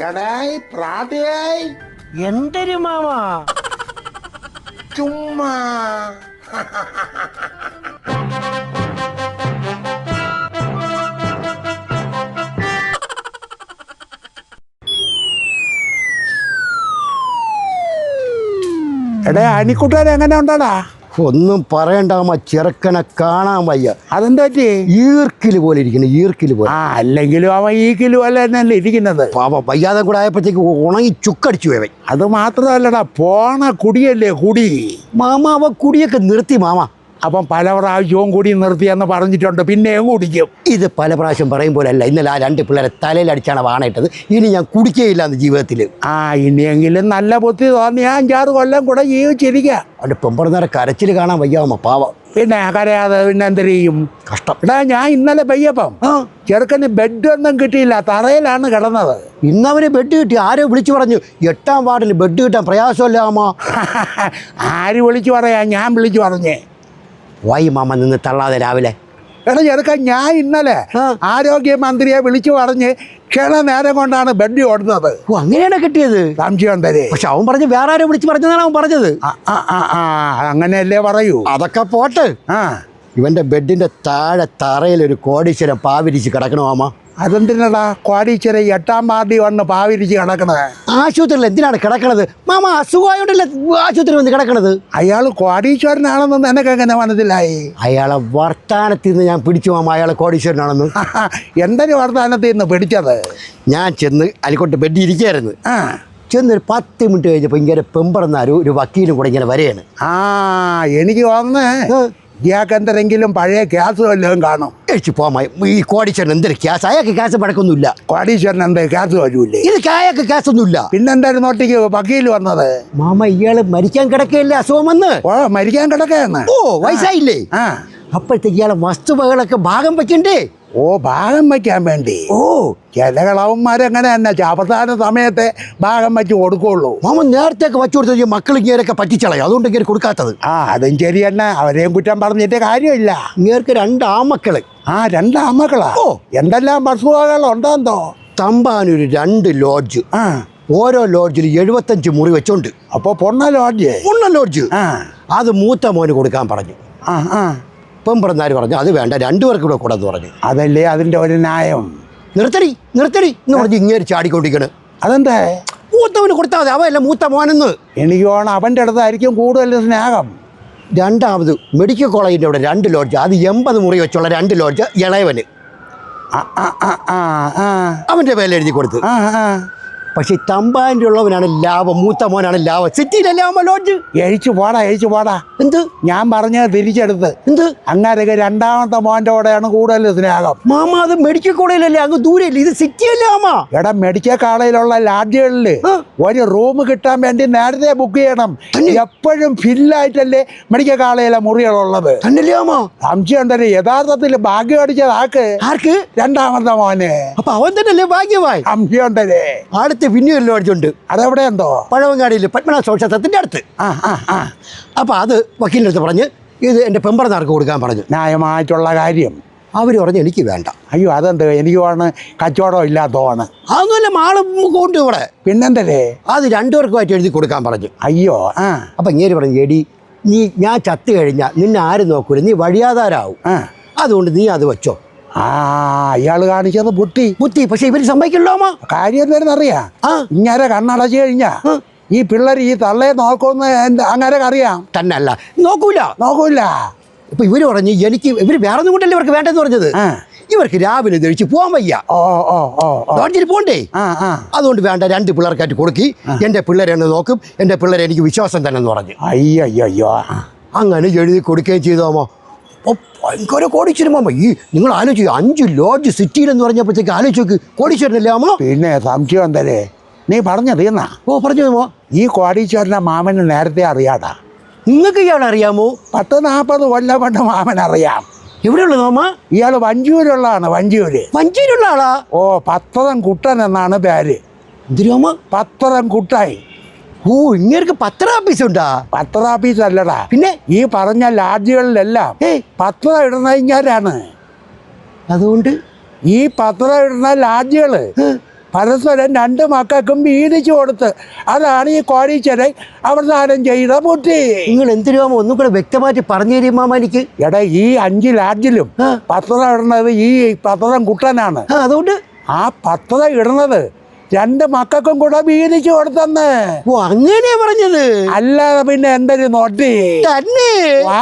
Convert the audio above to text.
എടായ് പ്രാതയായി. എന്തൊരു മാമാ? ചുമ്മാ. എടേ അനിക്കുട്ടാൻ എങ്ങനെ ഉണ്ടാടാ ഒന്നും പറയണ്ട അമ്മ. ചെറുക്കനെ കാണാൻ വയ്യ. അതെന്താ ഈർക്കിൽ പോലെ ഇരിക്കുന്നു ഈർക്കിൽ പോലെ. ആ അല്ലെങ്കിലും അവൻ ഈ കിലോ അല്ല തന്നെയല്ലേ ഇരിക്കുന്നത്. പാവം വയ്യാതെ കൂടെ ആയപ്പോഴത്തേക്ക് ഉണങ്ങി ചുക്കടിച്ചു പോയവൻ അത് മാത്രമല്ലടാ പോണ കുടിയല്ലേ കുടി. മാമ അവ കുടിയൊക്കെ നിർത്തി മാമ. അപ്പം പല പ്രാവശ്യവും കൂടി നിർത്തിയെന്ന് പറഞ്ഞിട്ടുണ്ട്. പിന്നെയും കുടിക്കും. ഇത് പല പ്രാവശ്യം പറയും പോലെയല്ല ഇന്നലെ ആ രണ്ട് പിള്ളേരെ തലയിൽ അടിച്ചാണ് വാണയിട്ടത് ഇനി ഞാൻ കുടിക്കുകയില്ല എന്ന് ജീവിതത്തിൽ ആ ഇനിയെങ്കിലും നല്ല ബുദ്ധി തോന്നി ഞാൻ അഞ്ചാറ് കൊല്ലം കൂടെ ജീവിച്ചിരിക്കുക അവന്റെ പെമ്പറന്നേരെ കരച്ചിൽ കാണാൻ വയ്യാമ പാവം. പിന്നെ കരയാതെ പിന്നെ എന്ത് ചെയ്യും? കഷ്ടം. എടാ ഞാൻ ഇന്നലെ പെയ്യപ്പം ചെറുക്കന് ബെഡ് ഒന്നും കിട്ടിയില്ല. തറയിലാണ് കിടന്നത്. ഇന്നവന് ബെഡ് കിട്ടി. ആരോ വിളിച്ചു പറഞ്ഞു എട്ടാം വാർഡിൽ ബെഡ് കിട്ടാൻ പ്രയാസമല്ലാമോ ആര് വിളിച്ചു പറയാ? ഞാൻ വിളിച്ചു പറഞ്ഞേ. വായി മാമ നിന്ന് തള്ളാതെ രാവിലെ. എടാ ചെറുക്കാൻ ഞാൻ ഇന്നലെ. ആരോഗ്യമന്ത്രിയെ വിളിച്ചു പറഞ്ഞ് ക്ഷണ നേരം കൊണ്ടാണ് ബെഡ് ഓടുന്നത്. ഓ അങ്ങനെയാണ് കിട്ടിയത്? സംശയം തരേ. പക്ഷെ അവൻ പറഞ്ഞു വേറെ ആരും വിളിച്ച് പറഞ്ഞതാണ് അവൻ പറഞ്ഞത്. ആ ആ ആ ആ അങ്ങനെയല്ലേ പറയൂ. അതൊക്കെ പോട്ട്. ആ. ഇവന്റെ ബെഡിന്റെ താഴെ തറയിൽ ഒരു കോടീശ്വരം പാവിരിച്ച് കിടക്കണോ മാമ? അതെന്തിനടാ കോടീശ്വര എട്ടാം പാർട്ടി വന്ന് പാവിരിച്ച് കിടക്കണത്? ആശുപത്രിയിൽ എന്തിനാണ് കിടക്കണത്? മാമ അസുഖമായോണ്ടല്ലേ ആശുപത്രി വന്ന് കിടക്കണത്? അയാൾ കോടീശ്വരനാണെന്നൊന്നും നിനക്ക് എങ്ങനെ മനസ്സിലായി? അയാളെ വർത്താനത്തിൽ നിന്ന് ഞാൻ പിടിച്ചു മാമ അയാളെ കോടീശ്വരനാണെന്ന് എന്തൊരു വർത്തമാനത്തിൽ നിന്ന് പിടിച്ചത്? ഞാൻ ചെന്ന് അലിക്കോട്ട് ബെഡ് ഇരിക്കുകയായിരുന്നു. ആ. ചെന്നൊരു പത്ത് മിനിറ്റ് കഴിഞ്ഞപ്പോൾ ഇങ്ങനെ പെമ്പറന്നാരും ഒരു വക്കീലും കൂടെ ഇങ്ങനെ വരെയാണ് ആ എനിക്ക് തോന്നുന്നു ഇയാൾക്ക് എന്തെങ്കിലും പഴയ ഗ്യാസ് വല്ലതും കാണും. കഴിച്ചു പോമായി ഈ കോടീശ്വരൻ എന്തൊരു ക്യാസ് അയാൾക്ക് ക്യാസ് പടക്കൊന്നുമില്ല കോടീശ്വരൻ എന്താ ഗ്യാസ് വരൂലേ? ഇത് അയാൾക്ക് ക്യാസ് ഒന്നുമില്ല. പിന്നെന്തായിരുന്നു ഒട്ടിക്ക് വക്കീൽ വന്നത്? മാമ ഇയാൾ മരിക്കാൻ കിടക്കയല്ലേ അസുഖം വന്ന് ഓ മരിക്കാൻ കിടക്കുകയാണ് ഓ വയസ്സായില്ലേ? ആ. അപ്പോഴത്തേക്ക് ഇയാളെ വസ്തുവകളൊക്കെ ഭാഗം വെക്കണ്ടേ? ഓ ഭാഗം വയ്ക്കാൻ വേണ്ടി. ഓ. ചില കളവന്മാരെങ്ങനെ തന്നെ അവസാന സമയത്തെ ഭാഗം വെച്ച് കൊടുക്കുള്ളൂ. മാമ നേരത്തെ ഒക്കെ വച്ചു കൊടുത്തു മക്കൾ ഇങ്ങനെയൊക്കെ പറ്റിച്ചളയും. അതുകൊണ്ട് ഇങ്ങനെ കൊടുക്കാത്തത്. ആ അതും ശരി തന്നെ. അവരെയും കുറ്റം പറഞ്ഞിട്ട് കാര്യമില്ല. ഇങ്ങേർക്ക് രണ്ട് ആമക്കൾ. ആ രണ്ടാമക്കളാ ഓ. എന്തെല്ലാം ഉണ്ടോ തമ്പാനൊരു രണ്ട് ലോഡ്ജ്. ആ. ഓരോ ലോഡ്ജിൽ എഴുപത്തഞ്ച് മുറി വെച്ചോണ്ട്. അപ്പൊ പൊണ്ണ ലോഡ്ജ്. പൊണ്ണ ലോഡ്ജ്. ആ. അത് മൂത്ത മോന് കൊടുക്കാൻ പറഞ്ഞു. ആ ആ. പെമ്പറന്നാര് പറഞ്ഞു അത് വേണ്ട രണ്ടുപേർക്ക് ഇവിടെ കൂടെ എന്ന് പറഞ്ഞു. അതല്ലേ അതിന്റെ ഒരു ന്യായം? നിർത്തടി നിർത്തടി എന്ന് പറഞ്ഞ് ഇങ്ങനെ ചാടിക്കൊണ്ടിരിക്കണ്. അതെന്താ? മൂത്തവന് കൊടുത്താൽ മതി അവല്ല മൂത്ത മോനെന്ന്. എനിക്ക് തോന്നുന്നു അവന്റെ അടുത്തായിരിക്കും കൂടുതൽ സ്നേഹം. രണ്ടാമത് മെഡിക്കൽ കോളേജിന്റെ അവിടെ രണ്ട് ലോഡ്ജ് അത് എൺപത് മുറി വെച്ചുള്ള രണ്ട് ലോഡ്ജ് ഇളയവന്. അവന്റെ പേരിൽ എഴുതി കൊടുത്തു. ആ ആ. പക്ഷെ തമ്പാന്റെ ഉള്ളവനാണ് ലാഭം മൂത്ത മോനാണ് ലാഭം സിറ്റിയിലല്ലേ ലോഡ്ജ് എഴിച്ചു പോടാ എഴിച്ചു പോടാ. എന്ത്? ഞാൻ പറഞ്ഞത് തിരിച്ചെടുത്ത്. എന്ത്? അങ്ങാരൊക്കെ രണ്ടാമത്തെ മോന്റെ കൂടെയാണ് കൂടുതൽ സ്നേഹം. മാമ അത് മെഡിക്കൽ കോളേജിലല്ലേ അങ്ങ് ദൂരെയല്ലേ? ഇത് സിറ്റിയല്ലേ മാമ? എടാ മെഡിക്കൽ കോളേജിലുള്ള ലാഡ്ജുകളിൽ ഒരു റൂം കിട്ടാൻ വേണ്ടി നേരത്തെ ബുക്ക് ചെയ്യണം. എപ്പോഴും ഫില്ലായിട്ടല്ലേ മെഡിക്കൽ കോളേജിലെ മുറികളുള്ളത്. സംശയം ഉണ്ടല്ലേ? യഥാർത്ഥത്തിൽ ഭാഗ്യം അടിച്ചത് ആക്ക് ആർക്ക്? രണ്ടാമത്തെ മോനെ. അപ്പൊ അവൻ തന്നെയല്ലേ ഭാഗ്യമായി സംശയം ഉണ്ടല്ലേ? അടുത്ത് പിന്നെയും അടിച്ചുണ്ട്. അതെവിടെ എന്തോ? പഴവങ്ങാടിയിൽ പത്മനാഭ ക്ഷേത്രത്തിന്റെ അടുത്ത്. ആ ആ ആ. അപ്പോൾ അത് വക്കീലിന്റെ അടുത്ത് പറഞ്ഞ് ഇത് എന്റെ പെമ്പറന്നാർക്ക് കൊടുക്കാൻ പറഞ്ഞു. ന്യായമായിട്ടുള്ള കാര്യം. അവർ പറഞ്ഞ് എനിക്ക് വേണ്ട. അയ്യോ അതെന്ത്? എനിക്ക് വേണം കച്ചവടം ഇല്ലാത്തതാണ്. അതൊന്നുമല്ല മാൾ കൊണ്ട് ഇവിടെ. പിന്നെന്തല്ലേ? അത് രണ്ടുപേർക്കുമായിട്ട് എഴുതി കൊടുക്കാൻ പറഞ്ഞു. അയ്യോ ആ. അപ്പം ഇങ്ങനെ പറഞ്ഞു എടി നീ ഞാൻ ചത്തു കഴിഞ്ഞാൽ നിന്നെ ആരും നോക്കൂല? നീ വഴിയാതാരാവും. ആ. അതുകൊണ്ട് നീ അത് വെച്ചോ. ആ അയാൾ കാണിച്ചത് ബുദ്ധി. ബുദ്ധി. പക്ഷെ ഇവർ സമ്മതിക്കല്ലോ കാര്യം എന്തായിരുന്നറിയാം ആ. ഇങ്ങനെ കണ്ണടച്ചു കഴിഞ്ഞാ ഈ പിള്ളേർ ഈ തള്ളയെ നോക്കുമെന്ന് എന്താ അങ്ങനെ അറിയാം. തന്നെ അല്ല നോക്കൂല. നോക്കൂല. ഇപ്പൊ ഇവർ പറഞ്ഞു എനിക്ക് ഇവർ വേറെ ഒന്നും കൊണ്ടല്ലേ ഇവർക്ക് വേണ്ടെന്ന് പറഞ്ഞത്? ഇവർക്ക് രാവിലെ ധരിച്ച് പോകാൻ വയ്യ. ഓ ഓ ഓ ഓ. ലോഡ്ജിൽ പോണ്ടേ? അതുകൊണ്ട് വേണ്ട രണ്ട് പിള്ളേർക്കായിട്ട് കൊടുക്കി. എന്റെ പിള്ളേരെ നോക്കും. എന്റെ പിള്ളേരെ എനിക്ക് വിശ്വാസം തന്നെ എന്ന് പറഞ്ഞു. അയ്യോ അയ്യോ അയ്യോ അങ്ങനെ എഴുതി കൊടുക്കുകയും ചെയ്തോമോ അപ്പോൾ ഭയങ്കര കോടീശ്വരമാമ ഈ നിങ്ങൾ ആലോചിക്കും അഞ്ച് ലോഡ്ജ് സിറ്റിയിലെന്ന് പറഞ്ഞപ്പോഴത്തേക്ക് ആലോചിച്ച് നോക്ക് കോടീശ്വരനല്ലേ അമ്മ പിന്നെ സംശയം എന്തല്ലേ നീ പറഞ്ഞു തീർന്നാ? ഓ പറഞ്ഞു അമ്മ ഈ കോടീശ്വരനെ മാമന് നേരത്തെ അറിയാടാ. നിങ്ങൾക്ക് ഇയാൾ അറിയാമോ? പത്ത് നാൽപ്പത് കൊല്ലം കൊണ്ട് മാമൻ അറിയാം. എവിടെയുള്ളത് അമ്മ ഇയാൾ വഞ്ചിയൂരുള്ളതാണ് വഞ്ചൂര് വഞ്ചിയിലുള്ള ആളാ? ഓ പത്തതം കുട്ടൻ എന്നാണ് പേര്. എന്തിനു അമ്മ പത്തതം കുട്ടായി ഓ ഇങ്ങനെ പത്ര ഓഫീസ് ഉണ്ടാ? പത്ര ഓഫീസ് അല്ലടാ. പിന്നെ? ഈ പറഞ്ഞ ലാഡ്ജുകളിലെല്ലാം പത്ര ഇടുന്ന ഇങ്ങാരാണ്? അതുകൊണ്ട്? ഈ പത്ര ഇടുന്ന ലാഡ്ജുകൾ പരസ്പരം രണ്ട് മക്കൾക്കും വീതിച്ചു കൊടുത്ത് അതാണ് ഈ കോടീശ്വരൻ അവസാനം ചെയ്ത പൊട്ടി നിങ്ങൾ എന്തിനാമോ ഒന്നും കൂടെ വ്യക്തമായിട്ട് പറഞ്ഞു തരുമ്പോ എനിക്ക്? എടാ ഈ അഞ്ച് ലാഡ്ജിലും പത്രം ഇടുന്നത് ഈ പത്രം കുട്ടനാണ്. അതുകൊണ്ട്? ആ പത്ര ഇടുന്നത് രണ്ട് മക്കൾക്കും കൂടെ വീതിച്ചു കൊടുത്തെന്ന്. ഓ അങ്ങനെയാ പറഞ്ഞത്? അല്ലാതെ പിന്നെ എന്തൊരു നോട്ടി തന്നെ. വാ.